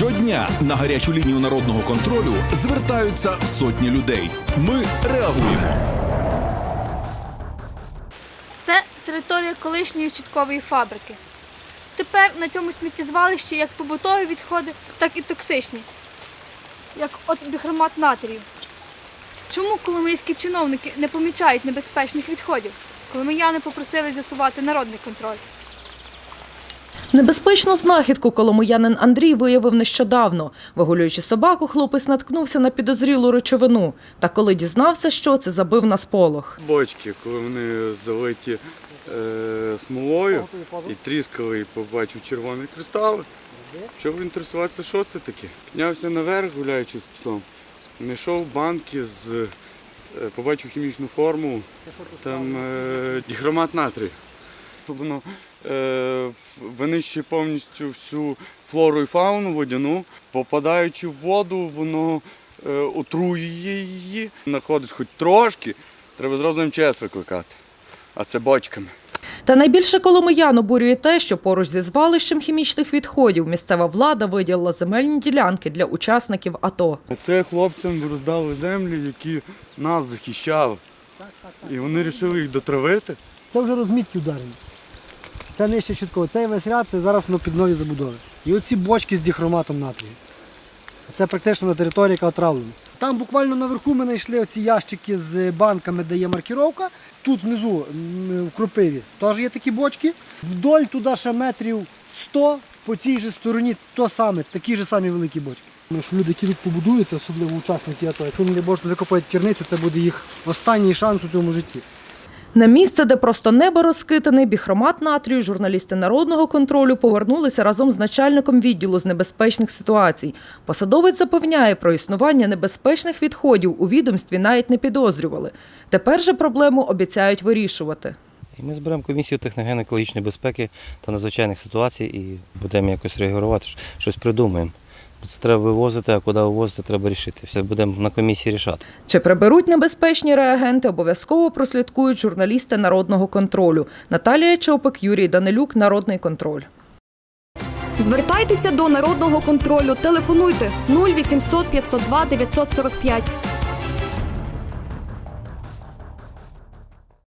Щодня на гарячу лінію народного контролю звертаються сотні людей. Ми реагуємо. Це територія колишньої щиткової фабрики. Тепер на цьому сміттєзвалищі як побутові відходи, так і токсичні, як от бігромат натрію. Чому коломийські чиновники не помічають небезпечних відходів? Коломияни попросили з'ясувати народний контроль. Небезпечну знахідку коломиянин Андрій виявив нещодавно. Вигулюючи собаку, хлопець наткнувся на підозрілу речовину. Та коли дізнався, що це, забив на сполох. бочки, коли вони залиті е, смолою і тріскали, і побачив червоні кристали. Почав інтересуватися, що це таке. Піднявся наверх, гуляючи з псом. Знайшов банки з е, побачив хімічну форму, там е, дігромат натрію. Воно е, винищує повністю всю флору і фауну водяну. Попадаючи в воду, воно е, отруює її. Знаходиш хоч трошки, треба зразу МЧС викликати. А це бочками. Та найбільше коломиян обурює те, що поруч зі звалищем хімічних відходів місцева влада виділила земельні ділянки для учасників АТО. Це хлопцям роздали землі, які нас захищали. І вони вирішили їх дотравити. Це вже розмітки ударені. Це нижче чітко. Цей весь ряд це зараз на під нові забудови. І оці бочки з діхроматом натрію. Це практично на території, яка отравлена. Там буквально наверху ми знайшли оці ящики з банками, де є маркіровка. Тут внизу в кропиві теж є такі бочки. Вдоль туди ще метрів 100, по цій же стороні то саме, такі ж самі великі бочки. Тому що люди, які тут побудуються, особливо учасники АТО, якщо не Боже викопають керницю, це буде їх останній шанс у цьому житті. На місце, де просто небо розкитане, біхромат натрію, журналісти народного контролю повернулися разом з начальником відділу з небезпечних ситуацій. Посадовець запевняє, про існування небезпечних відходів у відомстві навіть не підозрювали. Тепер же проблему обіцяють вирішувати. Ми зберемо комісію техногенно-екологічної безпеки та надзвичайних ситуацій і будемо якось реагувати, щось придумаємо. Це треба вивозити, а куди вивозити, треба рішити. Все будемо на комісії рішати. Чи приберуть небезпечні реагенти, обов'язково прослідкують журналісти народного контролю. Наталія Чопик, Юрій Данилюк, Народний контроль. Звертайтеся до народного контролю. Телефонуйте 0800 502 945